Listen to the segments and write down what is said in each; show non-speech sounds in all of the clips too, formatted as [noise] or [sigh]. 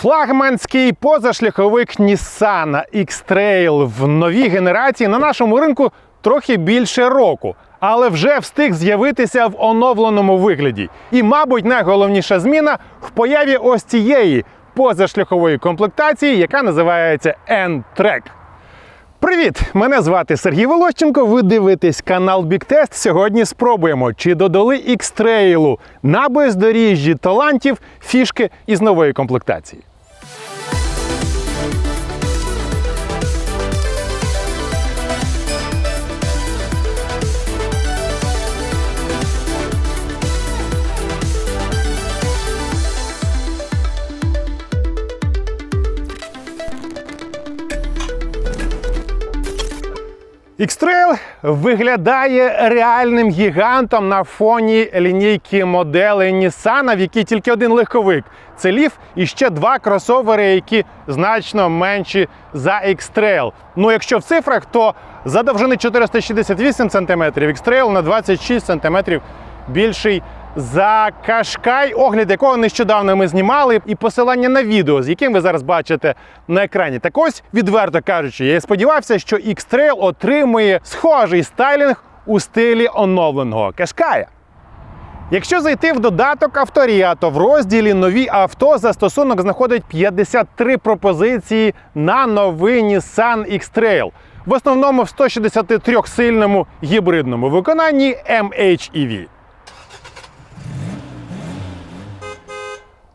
Флагманський позашляховик Nissan X-Trail в новій генерації на нашому ринку трохи більше року, але вже встиг з'явитися в оновленому вигляді. І, мабуть, найголовніша зміна в появі ось цієї позашляхової комплектації, яка називається N-Track. Привіт! Мене звати Сергій Волощенко. Ви дивитесь канал Біктест. Сьогодні спробуємо, чи додали X-Trail на бездоріжжі талантів фішки із нової комплектації. X-Trail виглядає реальним гігантом на фоні лінійки моделей Nissan, в якій тільки один легковик. Це Leaf і ще два кросовери, які значно менші за X-Trail. Ну, якщо в цифрах, то за довжини 468 см, X-Trail на 26 см більший за Кашкай, огляд якого нещодавно ми знімали, і посилання на відео, з яким ви зараз бачите на екрані. Так ось, відверто кажучи, я сподівався, що X-Trail отримує схожий стайлінг у стилі оновленого Кашкая. Якщо зайти в додаток Авторія, то в розділі Нові авто застосунок знаходить 53 пропозиції на новий Nissan X-Trail. В основному в 163-сильному гібридному виконанні MHEV.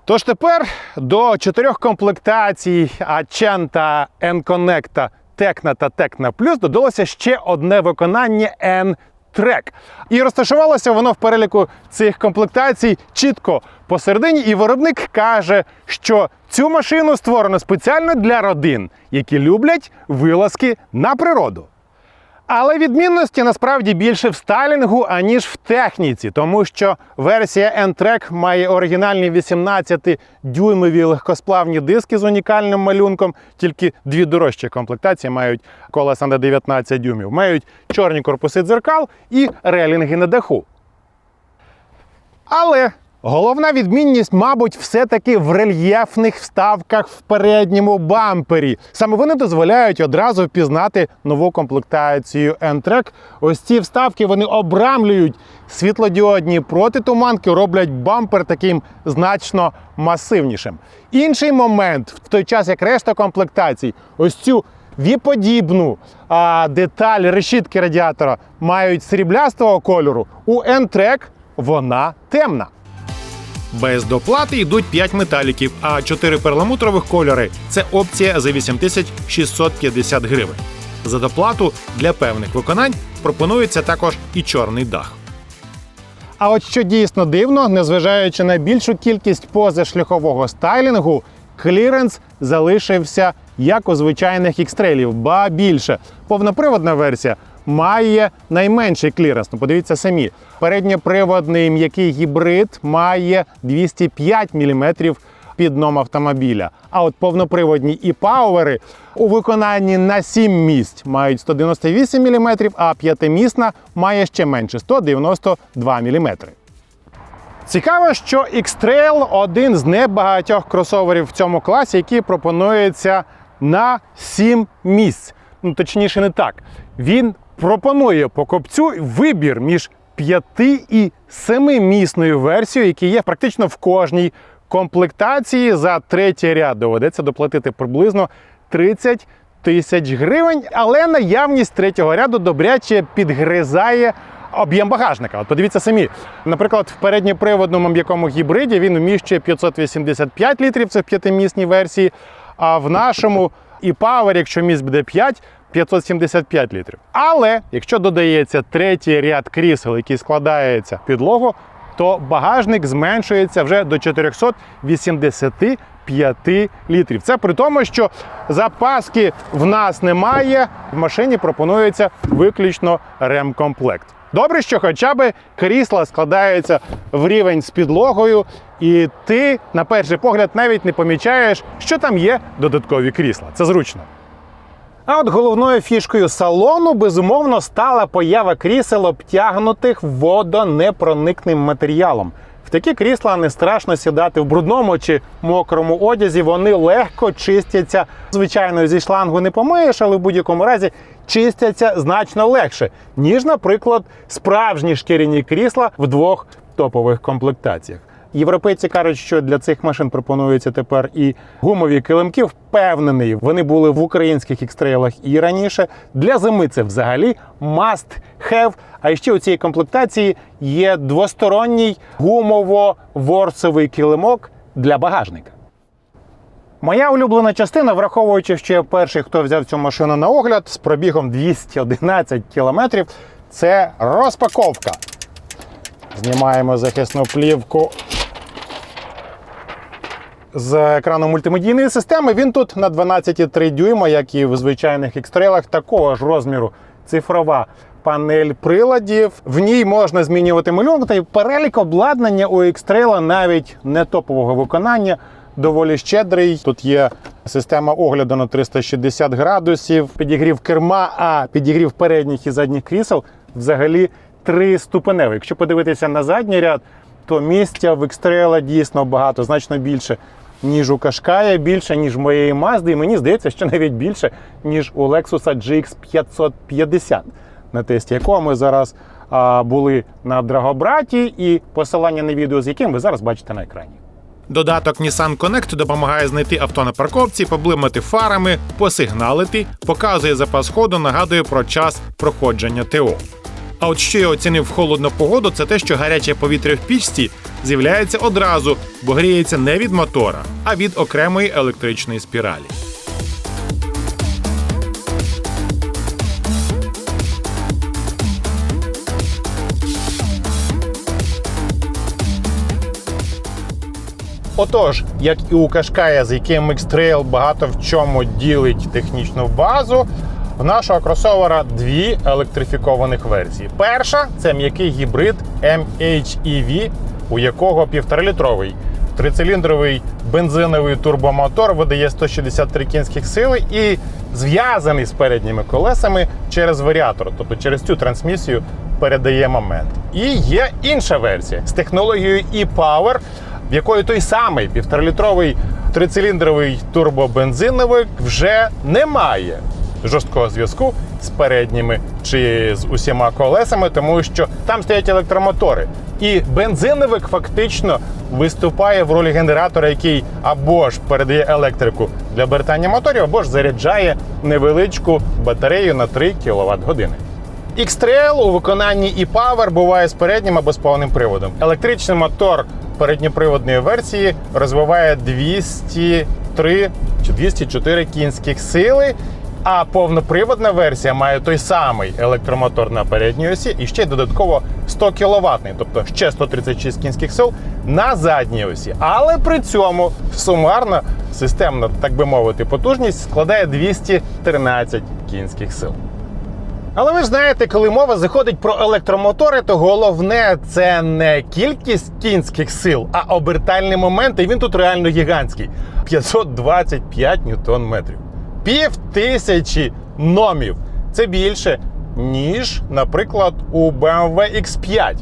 Тож тепер до чотирьох комплектацій Accenta, N-Connect, Tecna та Tecna Plus додалося ще одне виконання N-Track. І розташувалося воно в переліку цих комплектацій чітко посередині. І виробник каже, що цю машину створено спеціально для родин, які люблять вилазки на природу. Але відмінності насправді більше в стайлінгу, аніж в техніці, тому що версія N-Track має оригінальні 18-дюймові легкосплавні диски з унікальним малюнком, тільки дві дорожчі комплектації мають колеса на 19 дюймів, мають чорні корпуси дзеркал і релінги на даху. Але головна відмінність, мабуть, все-таки в рельєфних вставках в передньому бампері. Саме вони дозволяють одразу впізнати нову комплектацію N-Track. Ось ці вставки вони обрамлюють світлодіодні протитуманки, роблять бампер таким значно масивнішим. Інший момент, в той час як решта комплектацій, ось цю віподібну а, деталь решітки радіатора мають сріблястого кольору. У N-Track вона темна. Без доплати йдуть 5 металіків, а 4 перламутрових кольори це опція за 8650 гривень. За доплату для певних виконань пропонується також і чорний дах. А от що дійсно дивно, незважаючи на більшу кількість позашляхового стайлінгу, кліренс залишився як у звичайних ікстрейлів, ба більше. Повноприводна версія має найменший кліренс. Ну, подивіться самі. Передньоприводний м'який гібрид має 205 мм під дном автомобіля. А от повноприводні і пауери у виконанні на 7 місць мають 198 мм, а п'ятимісна має ще менше 192 мм. Цікаво, що X-Trail один з небагатьох кросоверів в цьому класі, який пропонується на 7 місць. Ну, точніше, не так. Він пропонує покупцю вибір між 5 і 7-місною версією, які є практично в кожній комплектації. За третій ряд доведеться доплатити приблизно 30 тисяч гривень, але наявність третього ряду добряче підгризає об'єм багажника. От подивіться самі. Наприклад, в передньоприводному м'якому гібриді він вміщує 585 літрів, це в п'ятимісній версії. А в нашому і Power, якщо місць буде 5, 575 літрів. Але якщо додається третій ряд крісел, який складається підлогу, то багажник зменшується вже до 485 літрів. Це при тому, що запаски в нас немає. В машині пропонується виключно ремкомплект. Добре, що хоча б крісла складаються в рівень з підлогою, і ти, на перший погляд, навіть не помічаєш, що там є додаткові крісла. Це зручно. А от головною фішкою салону безумовно стала поява крісел, обтягнутих водонепроникним матеріалом. В такі крісла не страшно сідати в брудному чи мокрому одязі. Вони легко чистяться. Звичайно, зі шлангу не помиєш, але в будь-якому разі чистяться значно легше, ніж, наприклад, справжні шкіряні крісла в двох топових комплектаціях. Європейці кажуть, що для цих машин пропонуються тепер і гумові килимки. Впевнений, вони були в українських ікстрейлах і раніше. Для зими це взагалі must have. А ще у цій комплектації є двосторонній гумово-ворсовий килимок для багажника. Моя улюблена частина, враховуючи, що я перший, хто взяв цю машину на огляд з пробігом 211 кілометрів, це розпаковка. Знімаємо захисну плівку з екрану мультимедійної системи. Він тут на 12,3 дюйма, як і в звичайних екстрелах, такого ж розміру цифрова панель приладів. В ній можна змінювати малюнок, та й перелік обладнання у екстрела навіть не топового виконання. Доволі щедрий. Тут є система огляду на 360 градусів, підігрів керма, а підігрів передніх і задніх крісел взагалі триступеневий. Якщо подивитися на задній ряд, то місця в X-Trail дійсно багато, значно більше, ніж у Qashqai, більше, ніж в моєї Mazda, і мені здається, що навіть більше, ніж у Lexus GX 550, на тесті якого ми зараз а, були на Драгобраті, і посилання на відео, з яким ви зараз бачите на екрані. Додаток Nissan Connect допомагає знайти авто на парковці, поблимати фарами, посигналити, показує запас ходу, нагадує про час проходження ТО. А от що я оцінив холодну погоду, це те, що гаряче повітря в пічці з'являється одразу, бо гріється не від мотора, а від окремої електричної спіралі. Отож, як і у Qashqai, з яким X-Trail багато в чому ділить технічну базу, в нашого кросовера дві електрифікованих версії. Перша це м'який гібрид MHEV, у якого півторалітровий трициліндровий бензиновий турбомотор видає 163 кінських сили і зв'язаний з передніми колесами через варіатор, тобто через цю трансмісію передає момент. І є інша версія з технологією e-Power, в якої той самий півторалітровий трициліндровий турбобензиновик вже не має жорсткого зв'язку з передніми чи з усіма колесами, тому що там стоять електромотори. І бензиновик фактично виступає в ролі генератора, який або ж передає електрику для обертання моторів, або ж заряджає невеличку батарею на 3 кВт години. X-Trail у виконанні e-Power буває з переднім або з повним приводом. Електричний мотор передньоприводної версії розвиває 203 чи 204 кінських сили. А повноприводна версія має той самий електромотор на передній осі і ще додатково 100 кВт, тобто ще 136 кінських сил на задній осі. Але при цьому сумарно системна, так би мовити, потужність складає 213 кінських сил. Але ви ж знаєте, коли мова заходить про електромотори, то головне це не кількість кінських сил, а обертальний момент, і він тут реально гігантський 525 ньютон метрів. Пів тисячі номів. Це більше, ніж, наприклад, у BMW X5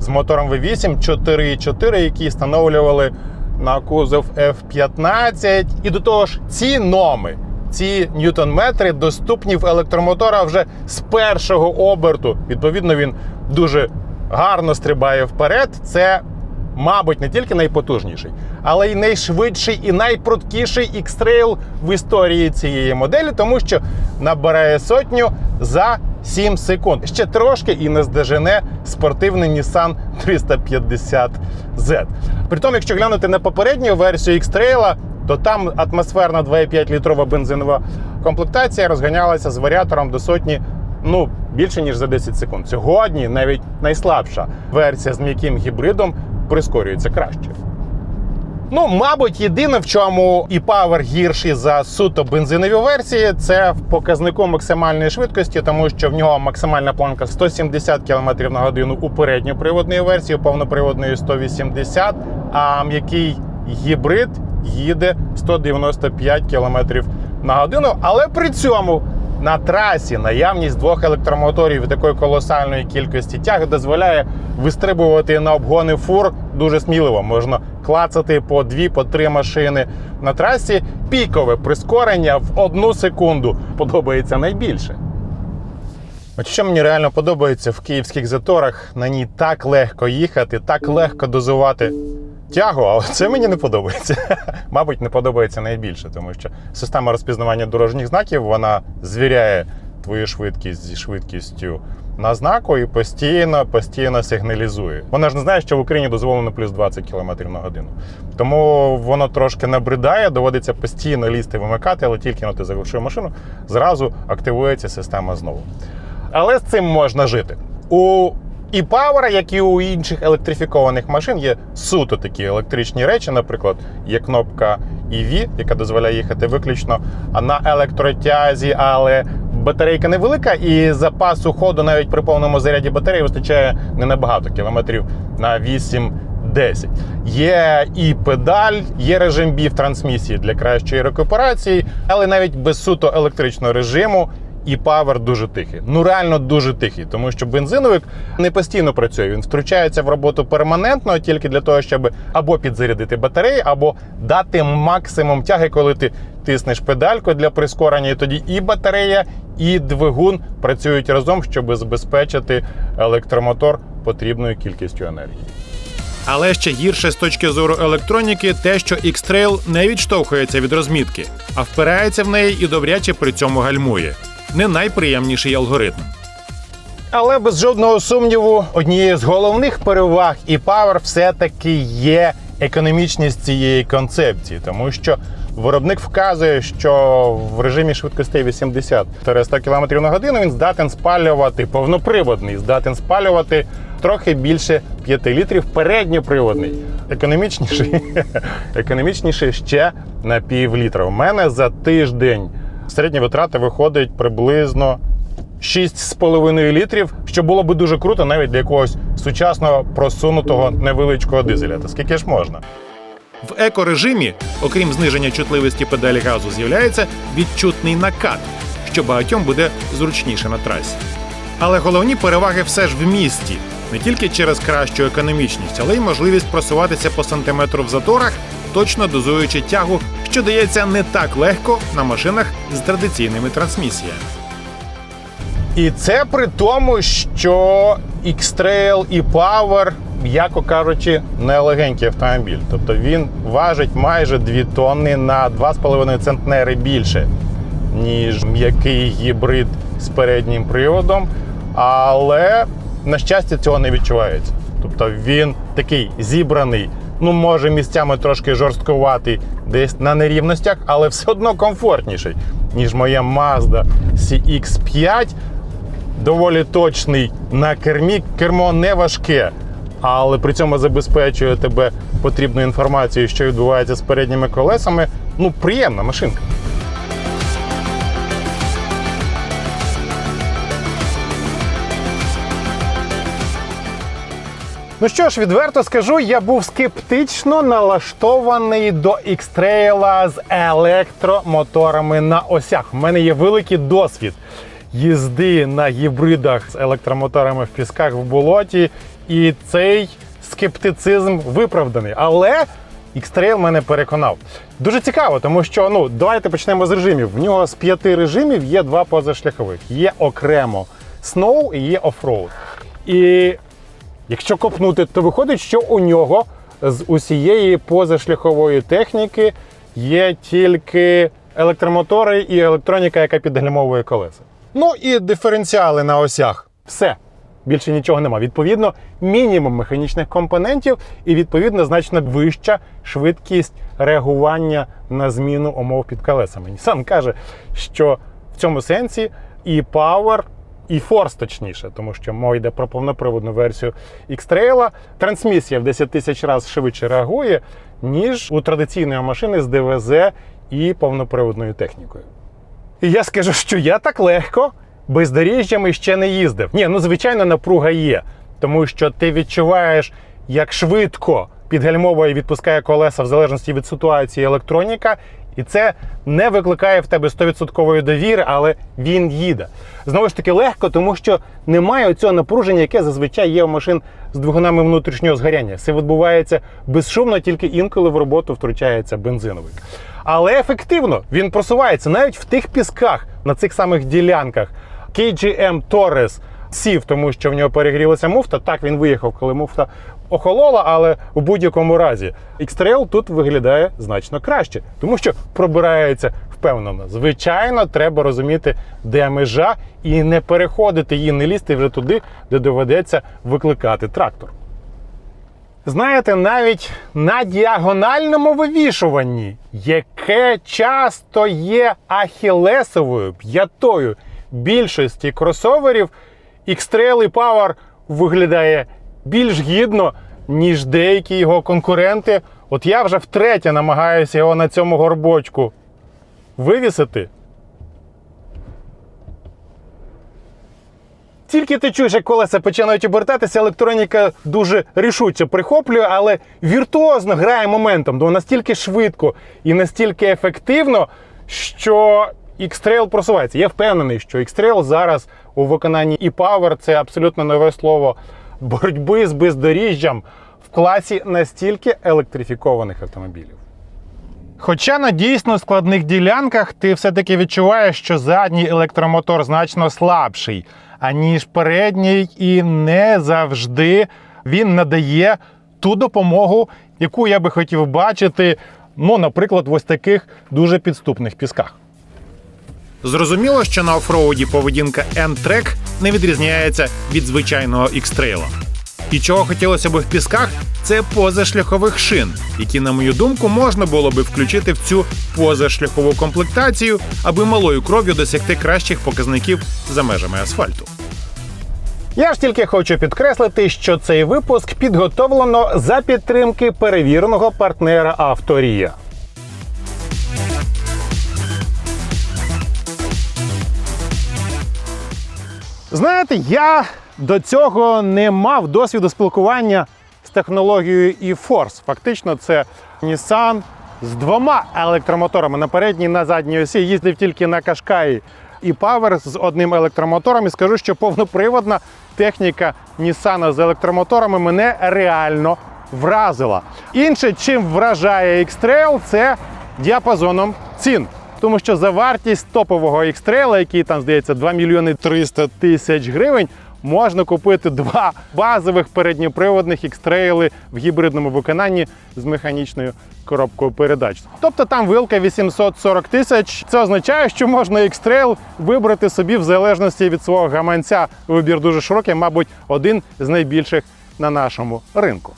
з мотором V8 4.4, який встановлювали на кузов F15. І до того ж, ці номи, ці ньютон-метри доступні в електромотора вже з першого оберту. Відповідно, він дуже гарно стрибає вперед. Це мабуть, не тільки найпотужніший, але й найшвидший і найпруткіший X-Trail в історії цієї моделі, тому що набирає сотню за 7 секунд. Ще трошки і не здожене спортивний Nissan 350Z. Притом, якщо глянути на попередню версію X-Trail, то там атмосферна 2,5 літрова бензинова комплектація розганялася з варіатором до сотні ну, більше ніж за 10 секунд. Сьогодні навіть найслабша версія з м'яким гібридом прискорюється краще. Ну, мабуть, єдине, в чому і Power гірший за суто бензинові версії, це в показнику максимальної швидкості, тому що в нього максимальна планка 170 км на годину у передньоприводної версії, у повноприводної 180, а м'який гібрид їде 195 км на годину. Але при цьому на трасі наявність двох електромоторів і такої колосальної кількості тяги дозволяє вистрибувати на обгони фур дуже сміливо. Можна клацати по дві, по три машини на трасі. Пікове прискорення в одну секунду подобається найбільше. От що мені реально подобається в київських заторах, на ній так легко їхати, так легко дозувати тягу, але це мені не подобається. [laughs] Мабуть, не подобається найбільше, тому що система розпізнавання дорожніх знаків вона звіряє твою швидкість зі швидкістю на знаку і постійно, постійно сигналізує. Вона ж не знає, що в Україні дозволено плюс 20 км на годину. Тому воно трошки набридає, доводиться постійно лізти, вимикати, але тільки на ти заглушив машину, зразу активується система знову. Але з цим можна жити. У e-Power, як і у інших електрифікованих машин, є суто такі електричні речі. Наприклад, є кнопка EV, яка дозволяє їхати виключно на електротязі, але батарейка невелика, і запасу ходу навіть при повному заряді батареї вистачає не на багато кілометрів на 8 10. Є і педаль, є режим BIF трансмісії для кращої рекуперації, але навіть без суто електричного режиму і павер дуже тихий. Ну реально дуже тихий, тому що бензиновик не постійно працює. Він втручається в роботу перманентно тільки для того, щоб або підзарядити батареї, або дати максимум тяги, коли ти тиснеш педальку для прискорення. І тоді і батарея, і двигун працюють разом, щоб забезпечити електромотор потрібною кількістю енергії. Але ще гірше з точки зору електроніки те, що X-Trail не відштовхується від розмітки, а впирається в неї і добряче при цьому гальмує. Не найприємніший алгоритм. Але без жодного сумніву, однією з головних переваг і Power все-таки є економічність цієї концепції, тому що виробник вказує, що в режимі швидкостей 80-100 км на годину він здатен спалювати повноприводний, здатен спалювати трохи більше 5 літрів передньоприводний. Економічніший, [laughs] економічніший ще на пів літра. У мене за тиждень середня витрата виходить приблизно 6,5 літрів, що було би дуже круто навіть для якогось сучасного просунутого невеличкого дизеля. Та скільки ж можна? В екорежимі, окрім зниження чутливості педалі газу, з'являється відчутний накат, що багатьом буде зручніше на трасі. Але головні переваги все ж в місті, не тільки через кращу економічність, але й можливість просуватися по сантиметру в заторах, точно дозуючи тягу, що дається не так легко на машинах з традиційними трансмісіями. І це при тому, що X-Trail і Power, м'яко кажучи, не легенький автомобіль. Тобто він важить майже 2 тонни на 2,5 центнери більше, ніж м'який гібрид з переднім приводом. Але, на щастя, цього не відчувається. Тобто він такий зібраний, ну, може, місцями трошки жорсткуватий, десь на нерівностях, але все одно комфортніший, ніж моя Mazda CX5 доволі точний на кермі. Кермо не важке, але при цьому забезпечує тебе потрібною інформацією, що відбувається з передніми колесами. Ну, приємна машинка. Ну що ж, відверто скажу, я був скептично налаштований до X-Trail з електромоторами на осях. У мене є великий досвід їзди на гібридах з електромоторами в пісках в болоті, і цей скептицизм виправданий. Але X-Trail мене переконав. Дуже цікаво, тому що ну давайте почнемо з режимів. В нього з п'яти режимів є два позашляхових. Є окремо Snow і є Offroad. І Якщо копнути, то виходить, що у нього з усієї позашляхової техніки є тільки електромотори і електроніка, яка підгальмовує колеса. Ну і диференціали на осях. Все. Більше нічого нема. Відповідно, мінімум механічних компонентів і відповідно значно вища швидкість реагування на зміну умов під колесами. Nissan каже, що в цьому сенсі і Power і Force точніше, тому що мова йде про повноприводну версію X-Trail. Трансмісія в 10 тисяч разів швидше реагує, ніж у традиційної машини з ДВЗ і повноприводною технікою. І я скажу, що я так легко бездоріжжями ще не їздив. Ні, ну звичайно, напруга є, тому що ти відчуваєш, як швидко підгальмовує і відпускає колеса в залежності від ситуації електроніка. І це не викликає в тебе 100% довіри, але він їде. Знову ж таки, легко, тому що немає цього напруження, яке зазвичай є у машин з двигунами внутрішнього згоряння. Все відбувається безшумно, тільки інколи в роботу втручається бензиновик. Але ефективно він просувається навіть в тих пісках на цих самих ділянках. KGM Torres сів, тому що в нього перегрілася муфта. Так він виїхав, коли муфта охолола, але у будь-якому разі X-Trail тут виглядає значно краще, тому що пробирається впевнено. Звичайно, треба розуміти, де межа, і не переходити її, не лізти вже туди, де доведеться викликати трактор. Знаєте, навіть на діагональному вивішуванні, яке часто є ахілесовою п'ятою більшості кросоверів, X-Trail Power виглядає більш гідно, ніж деякі його конкуренти. От я вже втретє намагаюся його на цьому горбочку вивісити. Тільки ти чуєш, як колеса починають обертатися, електроніка дуже рішуче прихоплює, але віртуозно грає моментом, бо настільки швидко і настільки ефективно, що X-Trail просувається. Я впевнений, що X-Trail зараз у виконанні і Power це абсолютно нове слово боротьби з бездоріжжям в класі настільки електрифікованих автомобілів. Хоча на дійсно складних ділянках ти все-таки відчуваєш, що задній електромотор значно слабший, аніж передній, і не завжди він надає ту допомогу, яку я би хотів бачити, ну, наприклад, в ось таких дуже підступних пісках. Зрозуміло, що на офроуді поведінка N-Track не відрізняється від звичайного X-Trail. І чого хотілося б в пісках, це позашляхових шин, які, на мою думку, можна було би включити в цю позашляхову комплектацію, аби малою кров'ю досягти кращих показників за межами асфальту. Я ж тільки хочу підкреслити, що цей випуск підготовлено за підтримки перевіреного партнера Авторія. Знаєте, я до цього не мав досвіду спілкування з технологією e-Force. Фактично, це Nissan з двома електромоторами на передній і на задній осі. Їздив тільки на Кашкаї і Power з одним електромотором. І скажу, що повноприводна техніка Nissan з електромоторами мене реально вразила. Інше, чим вражає X-Trail, це діапазоном цін. Тому що за вартість топового X-Trail, який там здається 2 мільйони 300 тисяч гривень, можна купити два базових передньоприводних X-Trail в гібридному виконанні з механічною коробкою передач. Тобто там вилка 840 тисяч. Це означає, що можна X-Trail вибрати собі в залежності від свого гаманця. Вибір дуже широкий, мабуть, один з найбільших на нашому ринку.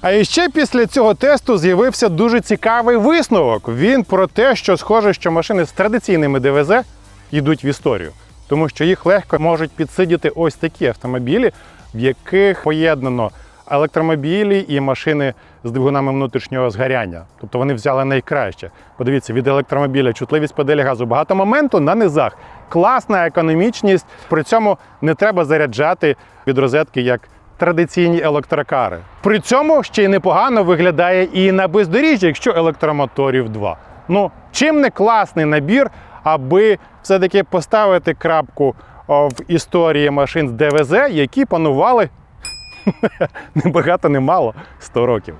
А іще після цього тесту з'явився дуже цікавий висновок. Він про те, що схоже, що машини з традиційними ДВЗ йдуть в історію, тому що їх легко можуть підсидіти ось такі автомобілі, в яких поєднано електромобілі і машини з двигунами внутрішнього згоряння. Тобто вони взяли найкраще. Подивіться, від електромобіля чутливість педелі газу, багато моменту на низах, класна економічність. При цьому не треба заряджати від розетки як традиційні електрокари. При цьому ще й непогано виглядає і на бездоріжжі, якщо електромоторів два. Ну, чим не класний набір, аби все-таки поставити крапку в історії машин з ДВЗ, які панували [laughs] небагато, немало 100 років.